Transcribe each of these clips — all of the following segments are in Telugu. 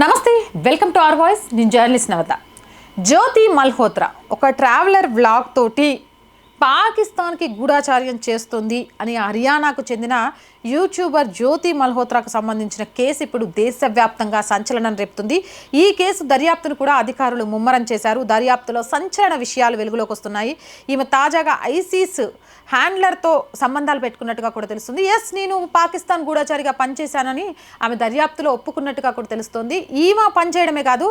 నమస్తే వెల్కమ్ టు అవర్ వాయిస్. నేను జర్నలిస్ట్ నవత. జ్యోతి మల్హోత్రా ఒక ట్రావెలర్ వ్లాగ్ తోటి పాకిస్తాన్కి గూఢాచార్యం చేస్తుంది అని హర్యానాకు చెందిన యూట్యూబర్ జ్యోతి మల్హోత్రాకు సంబంధించిన కేసు ఇప్పుడు దేశవ్యాప్తంగా సంచలనం రేపుతుంది. ఈ కేసు దర్యాప్తును కూడా అధికారులు ముమ్మరం చేశారు. దర్యాప్తులో సంచలన విషయాలు వెలుగులోకి వస్తున్నాయి. ఈమె తాజాగా ఐసీస్ హ్యాండ్లర్తో సంబంధాలు పెట్టుకున్నట్టుగా కూడా తెలుస్తుంది. ఎస్ నేను పాకిస్తాన్ గూఢాచారిగా పనిచేశానని ఆమె దర్యాప్తులో ఒప్పుకున్నట్టుగా కూడా తెలుస్తుంది. ఈమె పనిచేయడమే కాదు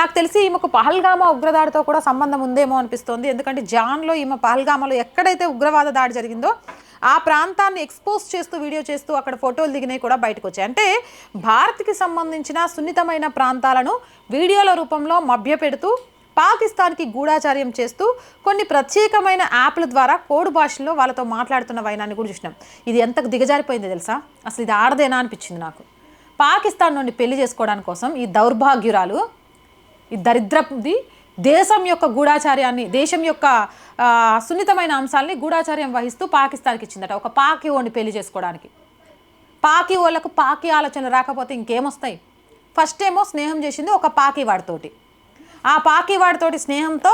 నాకు తెలిసి ఈమెకు పహల్గామా ఉగ్రదాడితో కూడా సంబంధం ఉందేమో అనిపిస్తోంది. ఎందుకంటే జాన్లో ఈమె పహల్గామా పహల్గామాలో ఎక్కడైతే ఉగ్రవాద దాడి జరిగిందో ఆ ప్రాంతాన్ని ఎక్స్పోజ్ చేస్తూ వీడియో చేస్తూ అక్కడ ఫోటోలు దిగినవి కూడా బయటకు వచ్చాయి అంటే భారత్కి సంబంధించిన సున్నితమైన ప్రాంతాలను వీడియోల రూపంలో మభ్యపెడుతూ పాకిస్తాన్కి గూఢాచార్యం చేస్తూ కొన్ని ప్రత్యేకమైన యాప్ల ద్వారా కోడ్ భాషలో వాళ్ళతో మాట్లాడుతున్న వైనాన్ని కూడా చూసినాం. ఇది ఎంత దిగజారిపోయిందో తెలుసా? అసలు ఇది ఆడదేనా అనిపించింది నాకు. పాకిస్తాన్ నుండి పెళ్ళి చేసుకోవడానికి కోసం ఈ దౌర్భాగ్యురాలు ఈ దరిద్రది దేశం యొక్క గూఢాచార్యాన్ని దేశం యొక్క సున్నితమైన అంశాలని గూఢాచార్యం వహిస్తూ పాకిస్తాన్కి ఇచ్చిందట. ఒక పాకి ఓని పెళ్ళి చేసుకోవడానికి. పాకి వాళ్ళకు పాకి ఆలోచన రాకపోతే ఇంకేమొస్తాయి? ఫస్ట్ ఏమో స్నేహం చేసింది ఒక పాకి వాడితోటి. ఆ పాకి వాడితోటి స్నేహంతో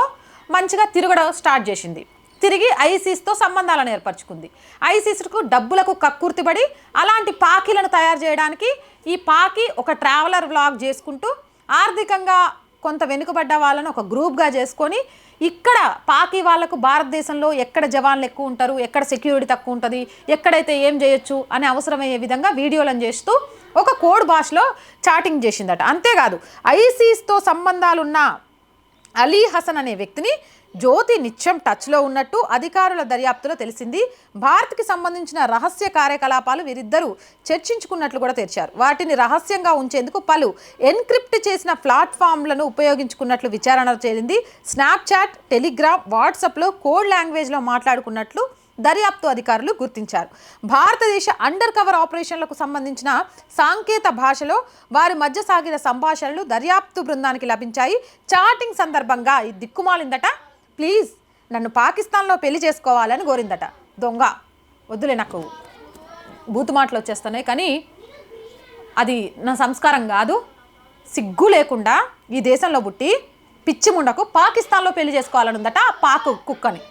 మంచిగా తిరగడం స్టార్ట్ చేసింది. తిరిగి ఐసీస్తో సంబంధాలను ఏర్పరచుకుంది. ఐసీస్కు డబ్బులకు కక్కుర్తిపడి అలాంటి పాకీలను తయారు చేయడానికి ఈ పాకి ఒక ట్రావెలర్ వ్లాగ్ చేసుకుంటూ ఆర్థికంగా కొంత వెనుకబడ్డ వాళ్ళను ఒక గ్రూప్గా చేసుకొని ఇక్కడ పాకి వాళ్ళకు భారతదేశంలో ఎక్కడ జవాన్లు ఎక్కువ ఉంటారు ఎక్కడ సెక్యూరిటీ తక్కువ ఉంటుంది ఎక్కడైతే ఏం చేయొచ్చు అనే అవసరమయ్యే విధంగా వీడియోలను చేస్తూ ఒక కోడ్ భాషలో చాటింగ్ చేసిందట. అంతేకాదు ఐసీస్తో సంబంధాలున్న అలీ హసన్ అనే వ్యక్తిని జ్యోతి నిత్యం టచ్లో ఉన్నట్టు అధికారుల దర్యాప్తులో తెలిసింది. భారత్కి సంబంధించిన రహస్య కార్యకలాపాలు వీరిద్దరూ చర్చించుకున్నట్లు కూడా తెరిచారు. వాటిని రహస్యంగా ఉంచేందుకు పలు ఎన్క్రిప్ట్ చేసిన ప్లాట్ఫామ్లను ఉపయోగించుకున్నట్లు విచారణ చేరింది. స్నాప్చాట్ టెలిగ్రామ్ వాట్సాప్లో కోడ్ లాంగ్వేజ్లో మాట్లాడుకున్నట్లు దర్యాప్తు అధికారులు గుర్తించారు. భారతదేశ అండర్ కవర్ ఆపరేషన్లకు సంబంధించిన సాంకేత భాషలో వారి మధ్య సాగిన సంభాషణలు దర్యాప్తు బృందానికి లభించాయి. చాటింగ్ సందర్భంగా ఈ దిక్కుమాలిందట ప్లీజ్ నన్ను పాకిస్తాన్లో పెళ్ళి చేసుకోవాలని కోరిందట. దొంగ. వద్దులే నాకు. బూతు మాటలు వచ్చేస్తున్నాయి కానీ అది నా సంస్కారం కాదు. సిగ్గు లేకుండా ఈ దేశంలో పుట్టి పిచ్చి ముండకు పాకిస్తాన్లో పెళ్ళి చేసుకోవాలని ఉందట ఆ పాకు కుక్కని.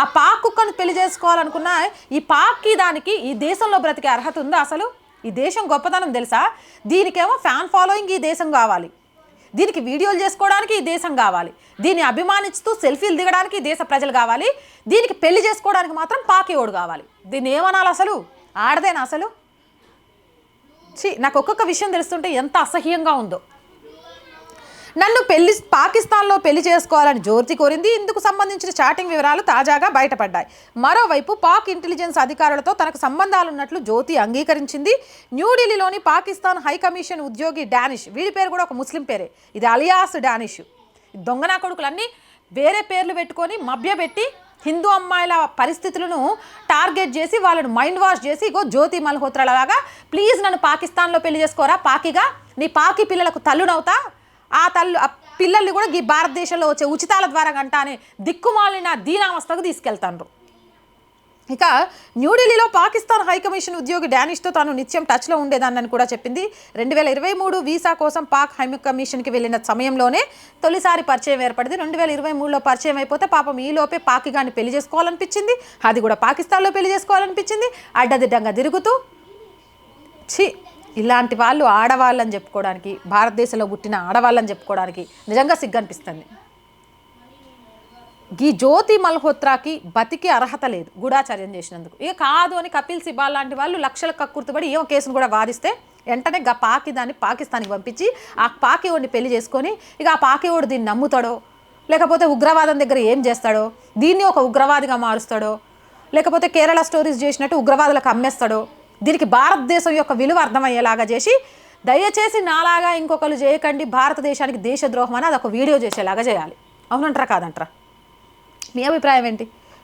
ఆ పాక్ కుక్కను పెళ్ళి చేసుకోవాలనుకున్న ఈ పాక్కి దానికి ఈ దేశంలో బ్రతికే అర్హత ఉందా అసలు? ఈ దేశం గొప్పతనం తెలుసా? దీనికేమో ఫ్యాన్ ఫాలోయింగ్ ఈ దేశం కావాలి. దీనికి వీడియోలు చేసుకోవడానికి ఈ దేశం కావాలి. దీన్ని అభిమానిస్తూ సెల్ఫీలు దిగడానికి ఈ దేశ ప్రజలు కావాలి. దీనికి పెళ్ళి చేసుకోవడానికి మాత్రం పాకేవాడు కావాలి. దీన్ని ఏమనాలి అసలు? ఆడదేనా అసలు? ఛీ నాకు ఒక్కొక్క విషయం తెలుస్తుంటే ఎంత అసహ్యంగా ఉందో. నన్ను పెళ్ళి పాకిస్తాన్లో పెళ్ళి చేసుకోవాలని జ్యోతి కోరింది. ఇందుకు సంబంధించిన చాటింగ్ వివరాలు తాజాగా బయటపడ్డాయి. మరోవైపు పాక్ ఇంటెలిజెన్స్ అధికారులతో తనకు సంబంధాలున్నట్లు జ్యోతి అంగీకరించింది. న్యూఢిల్లీలోని పాకిస్తాన్ హై కమిషన్ ఉద్యోగి డానిష్ వీడి పేరు కూడా ఒక ముస్లిం పేరే. ఇది అలియాస్ డానిష్. దొంగనా కొడుకులన్నీ వేరే పేర్లు పెట్టుకొని మభ్యపెట్టి హిందూ అమ్మాయిల పరిస్థితులను టార్గెట్ చేసి వాళ్ళను మైండ్ వాష్ చేసి ఇగో జ్యోతి మల్హోత్రాల లాగా ప్లీజ్ నన్ను పాకిస్తాన్లో పెళ్ళి చేసుకోరా పాకిగా. నీ పాకి పిల్లలకు తల్లునవుతా. పిల్లలు తల్లు పిల్లల్ని కూడా ఈ భారతదేశంలో వచ్చే ఉచితాల ద్వారా గంటానే దిక్కుమాలిన దీనావస్థకు తీసుకెళ్తాండ్రు. ఇక న్యూఢిల్లీలో పాకిస్తాన్ హైకమిషన్ ఉద్యోగి డానిష్తో తాను నిత్యం టచ్లో ఉండేదాన్నని కూడా చెప్పింది. రెండు వేల ఇరవై మూడు వీసా కోసం పాక్ హై కమిషన్కి వెళ్ళిన సమయంలోనే తొలిసారి పరిచయం ఏర్పడింది. రెండు వేల ఇరవై మూడులో పరిచయం అయిపోతే పాపం ఈలోపే పాకిగాన్ని పెళ్ళి చేసుకోవాలనిపించింది. అది కూడా పాకిస్తాన్లో పెళ్ళి చేసుకోవాలనిపించింది. అడ్డదిడ్డంగా తిరుగుతూ ఛీ! ఇలాంటి వాళ్ళు ఆడవాళ్ళని చెప్పుకోవడానికి భారతదేశంలో పుట్టిన ఆడవాళ్ళని చెప్పుకోవడానికి నిజంగా సిగ్గనిపిస్తుంది. ఈ జ్యోతి మల్హోత్రాకి బతికి అర్హత లేదు గూఢాచర్యం చేసినందుకు. ఇక కాదు అని కపిల్ సిబాల్ లాంటి వాళ్ళు లక్షల కక్కుర్తుపడి ఏమో కేసును కూడా వాదిస్తే వెంటనే గా పాకి దాన్ని పాకిస్తాన్కి పంపించి ఆ పాకివాడిని పెళ్ళి చేసుకొని ఇక ఆ పాకి దీన్ని నమ్ముతాడో లేకపోతే ఉగ్రవాదం దగ్గర ఏం చేస్తాడో దీన్ని ఒక ఉగ్రవాదిగా మారుస్తాడో లేకపోతే కేరళ స్టోరీస్ చేసినట్టు ఉగ్రవాదులకు అమ్మేస్తాడో దీనికి భారతదేశం యొక్క విలువ అర్థమయ్యేలాగా చేసి దయచేసి నాలాగా ఇంకొకరు చేయకండి భారతదేశానికి దేశద్రోహం అని అదొక వీడియో చేసేలాగా చేయాలి. అవునంటారా కాదంటారా? మీ అభిప్రాయం ఏంటి?